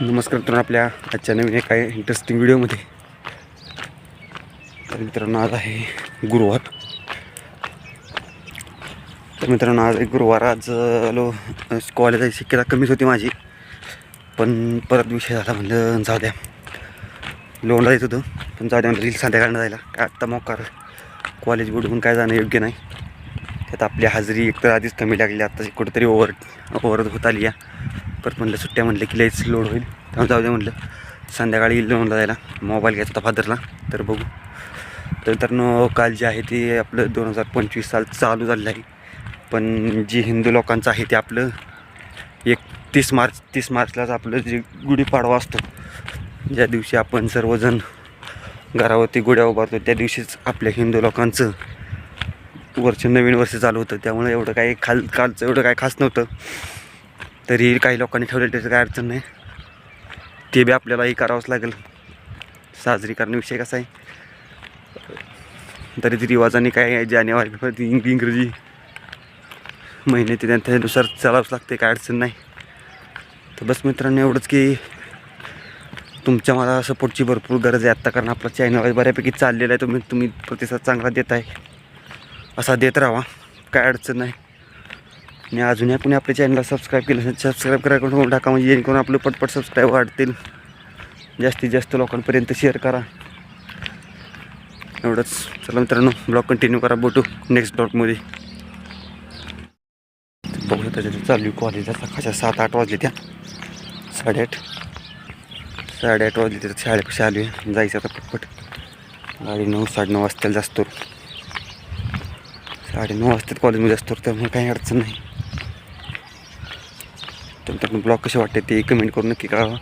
नमस्कार मित्रांनो आपल्या आजच्या नवीन एका इंटरेस्टिंग व्हिडिओमध्ये तर मित्रांनो आज आहे गुरुवार. तर मित्रांनो आज गुरुवार आज आलो कॉलेज जायची शक्यता कमीच होती माझी. पण परत विषय झाला म्हणलं जाऊ द्या. लोणला येत होतं. पण जाऊ द्या म्हणलं रील संध्याकाळनं जायला काय आत्ता मोकार. कॉलेज बुडवून काय जाणं योग्य नाही. त्यात आपली हाजरी एकतर आधीच कमी लागली. आत्ताची कुठेतरी ओव्हर ओव्हर होत आली या परत म्हणलं सुट्ट्या म्हणलं की लईच लोड होईल. त्यामुळे जाऊ दे म्हणलं संध्याकाळी लोनला जायला. मोबाईल घ्यायचा होता फादरला तर बघू. तर मित्रांनो काल जे आहे ते आपलं दोन हजार पंचवीस साल चालू झालेलं आहे. पण जे हिंदू लोकांचं आहे ते आपलं एक तीस मार्च तीस मार्चलाच आपलं जे गुढीपाडवा असतो. ज्या दिवशी आपण सर्वजण घरावरती गुढ्या उभारतो त्या दिवशीच आपल्या हिंदू लोकांचं वर्ष नवीन वर्ष चालू होतं. त्यामुळे एवढं काही खाल कालचं एवढं काही खास नव्हतं. तरी काही लोकांनी ठेवले त्याचं काय अडचण नाही. ते बी आपल्यालाही करावंच लागेल. साजरी करण्याविषयी कसं आहे? तरी ती रिवाजाने काय आहे, जानेवारी इंग्रजी महिने ते त्या- त्यानुसार चालावंच लागते काय अडचण नाही. तर बस मित्रांनो एवढंच की तुमच्या मला सपोर्टची भरपूर गरज आहे आत्ता कारण आपला चॅनल बऱ्यापैकी चाललेला आहे तुम्ही तुम्ही प्रतिसाद चांगला देत आहे असा देत राहा. काय अडचण नाही. आणि अजूनही आपण आपल्या चॅनलला सबस्क्राईब केलं असेल सबस्क्राईब करा करून टाका. म्हणजे जेणेकरून आपलं पटपट सबस्क्राईब वाढतील. जास्तीत जास्त लोकांपर्यंत शेअर करा. एवढंच. चला मित्रांनो ब्लॉग कंटिन्यू करा. बोटू नेक्स्ट ब्लॉगमध्ये बघू त्याच्यात चालू कॉलेजला सकाळच्या सात आठ वाजले त्या. साडेआठ. साडेआठ वाजले तर शाळेपेक्षा आली जायचं आता पटपट. गाडी नऊ साडेनऊ वाजता जास्त साडेनऊ वाजतात कॉलेजमध्ये असतो त्यामुळे काही अडचण नाही. तर ब्लॉग कसे वाटते ते कमेंट करून नक्की कळवा.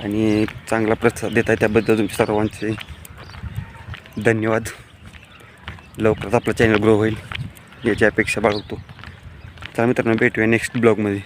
आणि चांगला प्रतिसाद देत आहे त्याबद्दल तुमचे सर्वांचे धन्यवाद. लवकरच आपला चॅनल ग्रो होईल याची अपेक्षा बाळगतो. चला मित्रांनो भेटूया नेक्स्ट ब्लॉगमध्ये